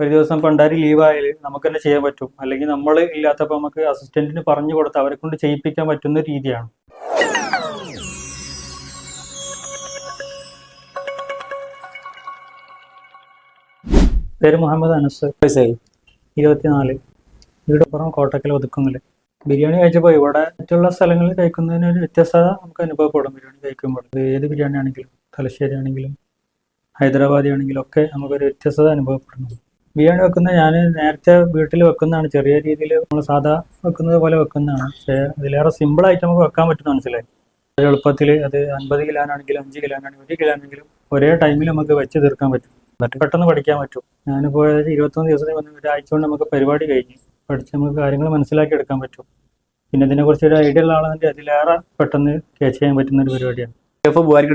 ഒരു ദിവസം പണ്ടാരി ലീവായാൽ നമുക്ക് തന്നെ ചെയ്യാൻ പറ്റും. അല്ലെങ്കിൽ നമ്മൾ ഇല്ലാത്തപ്പോൾ നമുക്ക് അസിസ്റ്റന്റിന് പറഞ്ഞു കൊടുത്ത് അവരെ കൊണ്ട് ചെയ്യിപ്പിക്കാൻ പറ്റുന്ന രീതിയാണ്. പേര് മുഹമ്മദ് അനസ്. ഇരുപത്തിനാല്. ഇവിടെ പുറം കോട്ടക്കൽ ഒതുക്കുന്നില്ല ബിരിയാണി കഴിച്ചപ്പോൾ ഇവിടെ മറ്റുള്ള സ്ഥലങ്ങളിൽ കഴിക്കുന്നതിന് ഒരു വ്യത്യസ്തത നമുക്ക് അനുഭവപ്പെടും ബിരിയാണി കഴിക്കുമ്പോൾ. ഏത് ബിരിയാണി ആണെങ്കിലും തലശ്ശേരി ആണെങ്കിലും ഹൈദരാബാദി ആണെങ്കിലും ഒക്കെ നമുക്കൊരു വ്യത്യസ്തത അനുഭവപ്പെടുന്നു ബിരിയാണി വെക്കുന്നത് ഞാൻ നേരത്തെ വീട്ടിൽ വെക്കുന്നതാണ്. ചെറിയ രീതിയിൽ നമ്മൾ സാധാ വെക്കുന്നത് പോലെ വെക്കുന്നതാണ്. പക്ഷേ അതിലേറെ സിമ്പിളായിട്ട് നമുക്ക് വെക്കാൻ പറ്റുന്ന മനസ്സിലായി. എളുപ്പത്തിൽ അത് അൻപത് കിലോനാണെങ്കിലും അഞ്ച് കിലോനാണെങ്കിലും ഒരു കിലോനാണെങ്കിലും ഒരേ ടൈമിൽ നമുക്ക് വെച്ച് തീർക്കാൻ പറ്റും. എന്നിട്ട് പെട്ടെന്ന് പഠിക്കാൻ പറ്റും. ഞാനിപ്പോൾ ഇരുപത്തൊന്ന് ദിവസത്തിൽ വന്ന് ഒരാഴ്ച കൊണ്ട് നമുക്ക് പരിപാടി കഴിഞ്ഞ് പഠിച്ച് നമുക്ക് കാര്യങ്ങൾ മനസ്സിലാക്കി എടുക്കാൻ പറ്റും. പിന്നെ ഇതിനെക്കുറിച്ച് ഒരു ഐഡിയ ഉള്ള ആളാണെങ്കിൽ അതിലേറെ പെട്ടെന്ന് ക്യാച്ച് ചെയ്യാൻ പറ്റുന്ന ഒരു പരിപാടിയാണ്.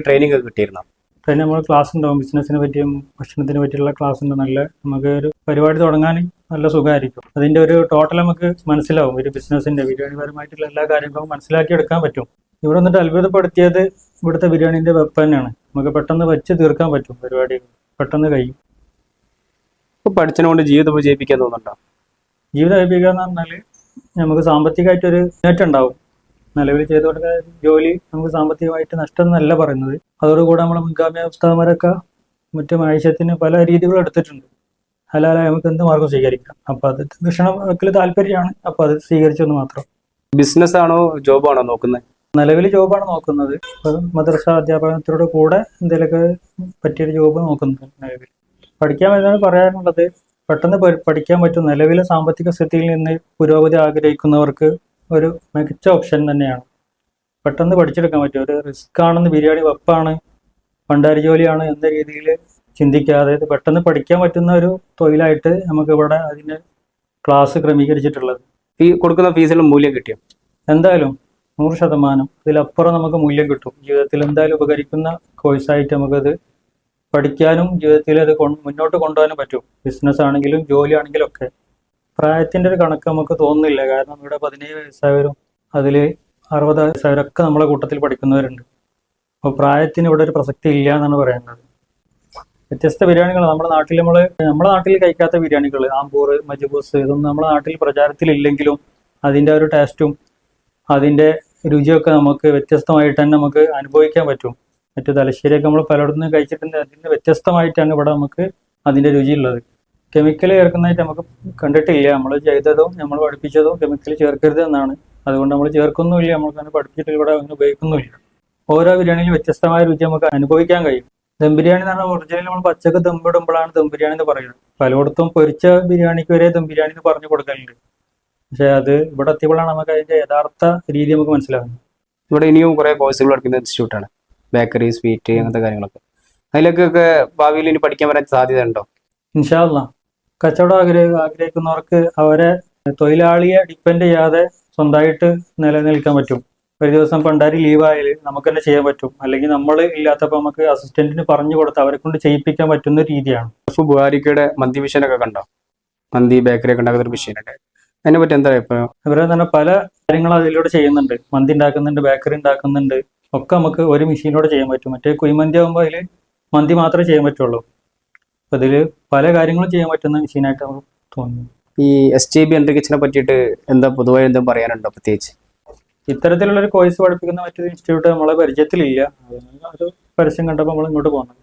ട്രെയിനിങ് ഒക്കെ കിട്ടിയിരുന്നു? പിന്നെ നമ്മൾ ക്ലാസ് ഉണ്ടാവും ബിസിനസ്സിനെ പറ്റിയും ഭക്ഷണത്തിനെ പറ്റിയുള്ള ക്ലാസ് ഉണ്ട്. നല്ല നമുക്ക് ഒരു പരിപാടി തുടങ്ങാൻ നല്ല സുഖമായിരിക്കും. അതിന്റെ ഒരു ടോട്ടൽ നമുക്ക് മനസ്സിലാവും. ഒരു ബിസിനസ്സിന്റെ ബിരിയാണിപരമായിട്ടുള്ള എല്ലാ കാര്യങ്ങളും മനസ്സിലാക്കി എടുക്കാൻ പറ്റും. ഇവിടെ വന്നിട്ട് അത്ഭുതപ്പെടുത്തിയത് ഇവിടുത്തെ ബിരിയാണിന്റെ വെപ്പ് തന്നെയാണ്. നമുക്ക് പെട്ടെന്ന് വെച്ച് തീർക്കാൻ പറ്റും പരിപാടി. പെട്ടെന്ന് കഴിയും. ഇപ്പൊ പഠിച്ചതുകൊണ്ട് ജീവിതം വിജയിപ്പിക്കാൻ തോന്നുന്നുണ്ടോ? ജീവിതം കഴിപ്പിക്കുക എന്ന് പറഞ്ഞാൽ നമുക്ക് സാമ്പത്തികമായിട്ടൊരു നേട്ടം ഉണ്ടാവും. നിലവിൽ ചെയ്തു കൊടുക്കുന്ന ജോലി നമുക്ക് സാമ്പത്തികമായിട്ട് നഷ്ടം എന്നല്ല പറയുന്നത്. അതോടുകൂടെ നമ്മളെ മുൻഗാമി ഉസ്താദന്മാരൊക്കെ മറ്റു ആവശ്യത്തിന് പല രീതികളും എടുത്തിട്ടുണ്ട്. ഹലാലായ നമുക്ക് എന്ത് മാർഗം സ്വീകരിക്കാം? അപ്പൊ അത് ഭക്ഷണം വെക്കൽ താല്പര്യമാണ്. അപ്പൊ അത് സ്വീകരിച്ചെന്ന് മാത്രം. ബിസിനസ് ആണോ ജോബാണോ നോക്കുന്നത് നിലവിൽ ജോബാണ് നോക്കുന്നത്. മദ്രസ അധ്യാപനത്തിനോട് കൂടെ എന്തെങ്കിലുമൊക്കെ പറ്റിയൊരു ജോബ് നോക്കുന്നത് നിലവിൽ. പഠിക്കാൻ വരുന്നത് പറയാനുള്ളത് പെട്ടെന്ന് പഠിക്കാൻ പറ്റും. നിലവിലെ സാമ്പത്തിക സ്ഥിതിയിൽ നിന്ന് പുരോഗതി ആഗ്രഹിക്കുന്നവർക്ക് ഒരു മികച്ച ഓപ്ഷൻ തന്നെയാണ്. പെട്ടെന്ന് പഠിച്ചെടുക്കാൻ പറ്റും. ഒരു റിസ്ക് ആണെന്ന് ബിരിയാണി വെപ്പാണ് പണ്ടാരി ജോലിയാണ് എന്ന രീതിയിൽ ചിന്തിക്കാതെ ഇത് പെട്ടെന്ന് പഠിക്കാൻ പറ്റുന്ന ഒരു തൊഴിലായിട്ട് നമുക്ക് ഇവിടെ അതിന് ക്ലാസ് ക്രമീകരിച്ചിട്ടുള്ളത്. ഈ കൊടുക്കുന്ന ഫീസിലും മൂല്യം കിട്ടിയോ? എന്തായാലും നൂറ് ശതമാനം. ഇതിലപ്പുറം നമുക്ക് മൂല്യം കിട്ടും. ജീവിതത്തിൽ എന്തായാലും ഉപകരിക്കുന്ന കോഴ്സായിട്ട് നമുക്കത് പഠിക്കാനും ജീവിതത്തിൽ അത് മുന്നോട്ട് കൊണ്ടുപോകാനും പറ്റും. ബിസിനസ് ആണെങ്കിലും ജോലി ആണെങ്കിലും ഒക്കെ പ്രായത്തിന്റെ ഒരു കണക്ക് നമുക്ക് തോന്നുന്നില്ല. കാരണം ഇവിടെ പതിനേഴ് വയസ്സായവരും അതിൽ അറുപത് വയസ്സായവരൊക്കെ നമ്മളെ കൂട്ടത്തിൽ പഠിക്കുന്നവരുണ്ട്. അപ്പോൾ പ്രായത്തിന് ഇവിടെ ഒരു പ്രസക്തി ഇല്ല എന്നാണ് പറയുന്നത്. വ്യത്യസ്ത ബിരിയാണികൾ നമ്മുടെ നാട്ടിൽ നമ്മൾ നമ്മുടെ നാട്ടിൽ കഴിക്കാത്ത ബിരിയാണികൾ ആമ്പൂർ മജ്ബൂസ് ഇതൊന്നും നമ്മുടെ നാട്ടിൽ പ്രചാരത്തിലില്ലെങ്കിലും അതിന്റെ ഒരു ടേസ്റ്റും അതിന്റെ രുചിയൊക്കെ നമുക്ക് വ്യത്യസ്തമായിട്ട് തന്നെ നമുക്ക് അനുഭവിക്കാൻ പറ്റും. മറ്റു തലശ്ശേരിയൊക്കെ നമ്മൾ പലയിടത്തുനിന്ന് കഴിച്ചിട്ടുണ്ട്. അതിന് വ്യത്യസ്തമായിട്ടാണ് ഇവിടെ നമുക്ക് അതിന്റെ രുചിയുള്ളത്. കെമിക്കൽ ചേർക്കുന്നതായിട്ട് നമുക്ക് കണ്ടിട്ടില്ല. നമ്മൾ ചെയ്തതും നമ്മൾ പഠിപ്പിച്ചതും കെമിക്കൽ ചേർക്കരുത് എന്നാണ്. അതുകൊണ്ട് നമ്മൾ ചേർക്കുന്നുമില്ല. നമുക്ക് അങ്ങനെ പഠിപ്പിച്ചിട്ട് ഇവിടെ അങ്ങനെ ഉപയോഗിക്കുന്നുമില്ല. ഓരോ ബിരിയാണിയിലും വ്യത്യസ്തമായ രുചി നമുക്ക് അനുഭവിക്കാൻ കഴിയും. ദം ബിരിയാണി എന്ന് പറഞ്ഞാൽ ഒറിജിനൽ നമ്മൾ പച്ചക്ക് ദമ്പിടുമ്പോഴാണ് ദം ബിരിയാണി എന്ന് പറയുന്നത്. പലയിടത്തും പൊരിച്ച ബിരിയാണിക്ക് വരെ ദം ബിരിയാണി എന്ന് പറഞ്ഞു കൊടുക്കലുണ്ട്. പക്ഷെ അത് ഇവിടെ എത്തിയപ്പോഴാണ് നമുക്ക് അതിന്റെ യഥാർത്ഥ രീതി നമുക്ക് മനസ്സിലാകുന്നത്. ഇവിടെ ഇനിയും കുറേ കോഴ്സുകൾ പഠിക്കുന്ന ഇൻസ്റ്റിറ്റ്യൂട്ടാണ് ബേക്കറി സ്വീറ്റ് അങ്ങനത്തെ കാര്യങ്ങളൊക്കെ. അതിലൊക്കെ ഭാവിയിൽ ഇനി പഠിക്കാൻ വരാൻ സാധ്യത ഉണ്ടോ? ഇൻഷാല്ല കച്ചവടം ആഗ്രഹ ആഗ്രഹിക്കുന്നവർക്ക് അവരെ തൊഴിലാളിയെ ഡിപ്പെൻഡ് ചെയ്യാതെ സ്വന്തമായിട്ട് നിലനിൽക്കാൻ പറ്റും. ഒരു ദിവസം പണ്ടാരി ലീവായാൽ നമുക്ക് തന്നെ ചെയ്യാൻ പറ്റും. അല്ലെങ്കിൽ നമ്മൾ ഇല്ലാത്തപ്പോൾ നമുക്ക് അസിസ്റ്റന്റിന് പറഞ്ഞു കൊടുത്ത് അവരെ കൊണ്ട് ചെയ്യിപ്പിക്കാൻ പറ്റുന്ന രീതിയാണ്. ഷെഫ് ബുഹാരിക്കയുടെ മന്തി മിഷനൊക്കെ കണ്ടോ? മന്തി ബേക്കറി ഒക്കെ ഉണ്ടാക്കുന്ന ഒരു മെഷീൻ ഉണ്ട്. അതിനെ പറ്റി എന്താ ഇപ്പൊ ഇവരെ തന്നെ പല കാര്യങ്ങളും അതിലൂടെ ചെയ്യുന്നുണ്ട്. മന്തി ഉണ്ടാക്കുന്നുണ്ട് ബേക്കറി ഉണ്ടാക്കുന്നുണ്ട്. ഒക്കെ നമുക്ക് ഒരു മെഷീനിലൂടെ ചെയ്യാൻ പറ്റും. മറ്റേ കുഴിമന്തി ആകുമ്പോൾ അതിൽ മന്തി മാത്രമേ ചെയ്യാൻ പറ്റുള്ളൂ. അപ്പൊ ഇതിൽ പല കാര്യങ്ങളും ചെയ്യാൻ പറ്റുന്ന മെഷീനായിട്ട് നമുക്ക് തോന്നുന്നു. ഈ എസ് ടി ബി എന്റെ കിച്ചനെ പറ്റിയിട്ട് എന്താ പൊതുവായി എന്താ പറയാനുണ്ടോ പ്രത്യേകിച്ച്? ഇത്തരത്തിലുള്ള ഒരു കോഴ്സ് പഠിപ്പിക്കുന്ന മറ്റൊരു ഇൻസ്റ്റിറ്റ്യൂട്ട് നമ്മളെ പരിചയത്തിലില്ല. ഒരു പരസ്യം കണ്ടപ്പോൾ നമ്മൾ ഇങ്ങോട്ട് പോകുന്നത്